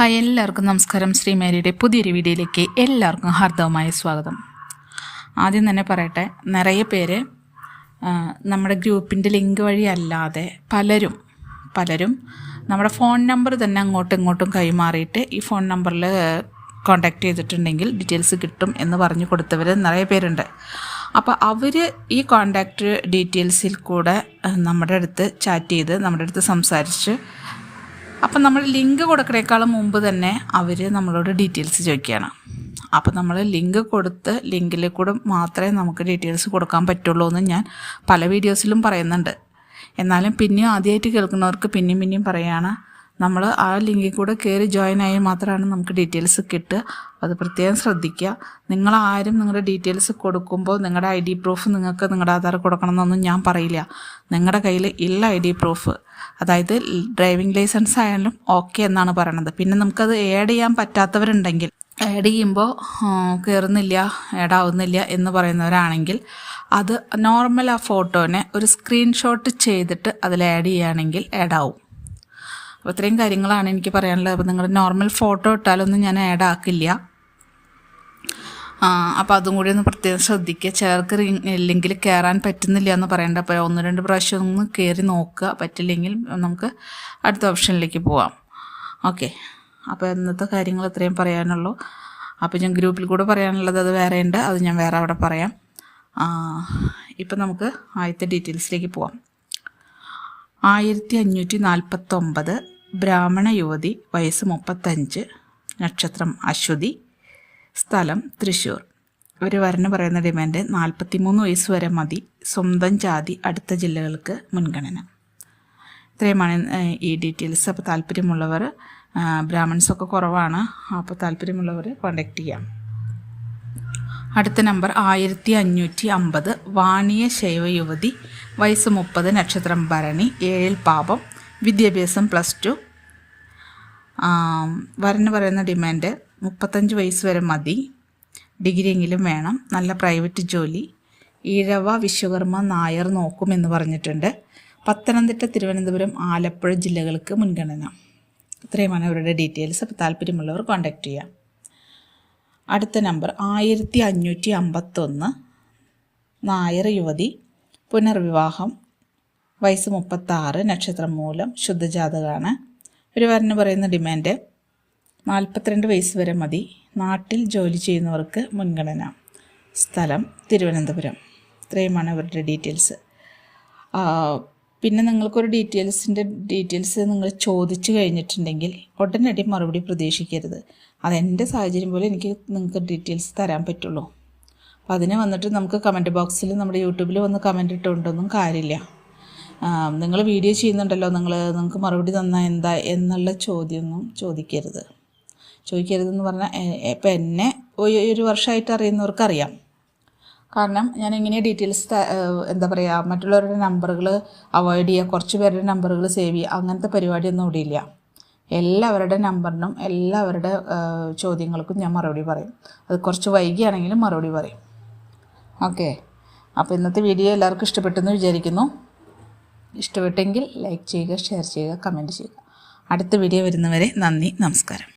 Hi എല്ലാവർക്കും നമസ്കാരം. ശ്രീ മേരിയുടെ പുതിയൊരു വീഡിയോയിലേക്ക് എല്ലാവർക്കും ഹാർദവമായ സ്വാഗതം. ആദ്യം തന്നെ പറയട്ടെ നിറയെ പേര് നമ്മുടെ ഗ്രൂപ്പിന്റെ ലിങ്ക് വഴി അല്ലാതെ പലരും പലരും നമ്മുടെ ഫോൺ നമ്പർ തന്നെ അങ്ങോട്ടും ഇങ്ങോട്ടും കൈമാറിയിട്ട് ഈ ഫോൺ നമ്പറിൽ കോണ്ടാക്ട് ചെയ്തിട്ടുണ്ടെങ്കിൽ ഡീറ്റെയിൽസ് കിട്ടും എന്ന് പറഞ്ഞു കൊടുത്തവർ നിറയെ പേരുണ്ട്. അപ്പോൾ അവർ ഈ കോൺടാക്റ്റ് ഡീറ്റെയിൽസിൽ കൂടെ നമ്മുടെ അടുത്ത് ചാറ്റ് ചെയ്ത് നമ്മുടെ അടുത്ത് സംസാരിച്ച് അപ്പം നമ്മൾ ലിങ്ക് കൊടുക്കണേക്കാളും മുമ്പ് തന്നെ അവർ നമ്മളോട് ഡീറ്റെയിൽസ് ചോദിക്കുകയാണ്. അപ്പോൾ നമ്മൾ ലിങ്ക് കൊടുത്ത് ലിങ്കിൽ കൂടെ മാത്രമേ നമുക്ക് ഡീറ്റെയിൽസ് കൊടുക്കാൻ പറ്റുള്ളൂ എന്ന് ഞാൻ പല വീഡിയോസിലും പറയുന്നുണ്ട്. എന്നാലും പിന്നെയും ആദ്യമായിട്ട് കേൾക്കുന്നവർക്ക് പിന്നെയും പിന്നെയും പറയുകയാണ് നമ്മൾ ആ ലിങ്കിൽ കൂടെ കയറി ജോയിൻ ആയി മാത്രമാണ് നമുക്ക് ഡീറ്റെയിൽസ് കിട്ടുക. അത് പ്രത്യേകം ശ്രദ്ധിക്കുക. നിങ്ങൾ ആരും നിങ്ങളുടെ ഡീറ്റെയിൽസ് കൊടുക്കുമ്പോൾ നിങ്ങളുടെ ഐ ഡി പ്രൂഫ് നിങ്ങൾക്ക് നിങ്ങളുടെ ആധാർ കൊടുക്കണമെന്നൊന്നും ഞാൻ പറയില്ല. നിങ്ങളുടെ കയ്യിൽ ഇല്ല ഐ ഡി പ്രൂഫ് അതായത് ഡ്രൈവിംഗ് ലൈസൻസ് ആയാലും ഓക്കെ എന്നാണ് പറയണത്. പിന്നെ നമുക്കത് ആഡ് ചെയ്യാൻ പറ്റാത്തവരുണ്ടെങ്കിൽ ആഡ് ചെയ്യുമ്പോൾ കയറുന്നില്ല ആഡ് ആവുന്നില്ല എന്ന് പറയുന്നവരാണെങ്കിൽ അത് നോർമൽ ആ ഫോട്ടോനെ ഒരു സ്ക്രീൻഷോട്ട് ചെയ്തിട്ട് അതിൽ ആഡ് ചെയ്യുകയാണെങ്കിൽ ആഡ് അപ്പോൾ ഇത്രയും കാര്യങ്ങളാണ് എനിക്ക് പറയാനുള്ളത്. അപ്പോൾ നിങ്ങൾ നോർമൽ ഫോട്ടോ ഇട്ടാലൊന്നും ഞാൻ ആഡ് ആക്കില്ല. അപ്പോൾ അതും കൂടി ഒന്ന് പ്രത്യേകം ശ്രദ്ധിക്കുക. ചിലർക്ക് ഇല്ലെങ്കിൽ കയറാൻ പറ്റുന്നില്ല എന്ന് പറയേണ്ട. അപ്പോൾ ഒന്ന് രണ്ട് പ്രാവശ്യം ഒന്ന് കയറി നോക്കുക. പറ്റില്ലെങ്കിൽ നമുക്ക് അടുത്ത ഓപ്ഷനിലേക്ക് പോവാം. ഓക്കെ അപ്പോൾ ഇന്നത്തെ കാര്യങ്ങൾ ഇത്രയും പറയാനുള്ളൂ. അപ്പോൾ ഞാൻ ഗ്രൂപ്പിൽ കൂടെ പറയാനുള്ളത് അത് വേറെ ഉണ്ട് അത് ഞാൻ വേറെ അവിടെ പറയാം. ഇപ്പം നമുക്ക് ആദ്യത്തെ ഡീറ്റെയിൽസിലേക്ക് പോവാം. ആയിരത്തി അഞ്ഞൂറ്റി നാൽപ്പത്തൊമ്പത് ബ്രാഹ്മണ യുവതി വയസ്സ് മുപ്പത്തഞ്ച് നക്ഷത്രം അശ്വതി സ്ഥലം തൃശ്ശൂർ. ഒരു വരണ പറയുന്ന ഡിമാൻഡ് നാൽപ്പത്തിമൂന്ന് വയസ്സ് വരെ മതി സ്വന്തം ജാതി അടുത്ത ജില്ലകൾക്ക് മുൻഗണന. ഇത്രയുമാണ് ഈ ഡീറ്റെയിൽസ്. അപ്പോൾ താല്പര്യമുള്ളവർ ബ്രാഹ്മിൺസൊക്കെ കുറവാണ് അപ്പോൾ താല്പര്യമുള്ളവർ കോണ്ടാക്ട് ചെയ്യാം. അടുത്ത നമ്പർ ആയിരത്തി അഞ്ഞൂറ്റി അമ്പത് വാണിയ ശൈവ യുവതി വയസ്സ് മുപ്പത് നക്ഷത്രം ഭരണി ഏഴിൽ പാപം വിദ്യാഭ്യാസം പ്ലസ് ടു വരന് പറയുന്ന ഡിമാൻഡ് മുപ്പത്തഞ്ച് വയസ്സ് വരെ മതി. ഡിഗ്രിയെങ്കിലും വേണം. നല്ല പ്രൈവറ്റ് ജോലി. ഈഴവ വിശ്വകർമ്മ നായർ നോക്കുമെന്ന് പറഞ്ഞിട്ടുണ്ട്. പത്തനംതിട്ട തിരുവനന്തപുരം ആലപ്പുഴ ജില്ലകൾക്ക് മുൻഗണന. ഇത്രയുമാണ് അവരുടെ ഡീറ്റെയിൽസ് അപ്പോൾ താല്പര്യമുള്ളവർ കോൺടാക്റ്റ് ചെയ്യാം. അടുത്ത നമ്പർ ആയിരത്തി അഞ്ഞൂറ്റി അമ്പത്തൊന്ന്. നായർ യുവതി. പുനർവിവാഹം വയസ്സ് മുപ്പത്താറ് നക്ഷത്രം മൂലം ശുദ്ധജാതകാണ്. ഒരു വരന് പറയുന്ന ഡിമാൻഡ് നാൽപ്പത്തിരണ്ട് വയസ്സ് വരെ മതി. നാട്ടിൽ ജോലി ചെയ്യുന്നവർക്ക് മുൻഗണന. സ്ഥലം തിരുവനന്തപുരം. ഇത്രയുമാണ് അവരുടെ ഡീറ്റെയിൽസ് പിന്നെ നിങ്ങൾക്കൊരു ഡീറ്റെയിൽസിന്റെ ഡീറ്റെയിൽസ് നിങ്ങൾ ചോദിച്ചു കഴിഞ്ഞിട്ടുണ്ടെങ്കിൽ ഉടനടി മറുപടി പ്രതീക്ഷിക്കരുത്. അതെന്റെ സാഹചര്യം പോലെ എനിക്ക് നിങ്ങൾക്ക് ഡീറ്റെയിൽസ് തരാൻ പറ്റുള്ളൂ. അപ്പോൾ അതിന് വന്നിട്ട് നമുക്ക് കമന്റ് ബോക്സിൽ നമ്മുടെ യൂട്യൂബിൽ വന്ന് കമന്റ് ഇട്ടുകൊണ്ടൊന്നും കാര്യമില്ല. നിങ്ങൾ വീഡിയോ ചെയ്യുന്നുണ്ടല്ലോ നിങ്ങൾ നിങ്ങൾക്ക് മറുപടി തന്നാൽ എന്താ എന്നുള്ള ചോദ്യമൊന്നും ചോദിക്കരുത്. ചോദിക്കരുതെന്ന് പറഞ്ഞാൽ ഇപ്പം എന്നെ ഒരു വർഷമായിട്ട് അറിയുന്നവർക്കറിയാം. കാരണം ഞാൻ എങ്ങനെയാണ് ഡീറ്റെയിൽസ് എന്താ പറയുക മറ്റുള്ളവരുടെ നമ്പറുകൾ അവോയ്ഡ് ചെയ്യുക കുറച്ച് പേരുടെ നമ്പറുകൾ സേവ് ചെയ്യുക അങ്ങനത്തെ പരിപാടിയൊന്നും ഇവിടെ ഇല്ല എല്ലാവരുടെ നമ്പറിനും എല്ലാവരുടെ ചോദ്യങ്ങൾക്കും ഞാൻ മറുപടി പറയും. അത് കുറച്ച് വൈകിയാണെങ്കിലും മറുപടി പറയും. ഓക്കെ. അപ്പോൾ ഇന്നത്തെ വീഡിയോ എല്ലാവർക്കും ഇഷ്ടപ്പെട്ടെന്ന് വിചാരിക്കുന്നു. ഇഷ്ടപ്പെട്ടെങ്കിൽ ലൈക്ക് ചെയ്യുക ഷെയർ ചെയ്യുക കമന്റ് ചെയ്യുക. അടുത്ത വീഡിയോ വരുന്നവരെ നന്ദി നമസ്കാരം.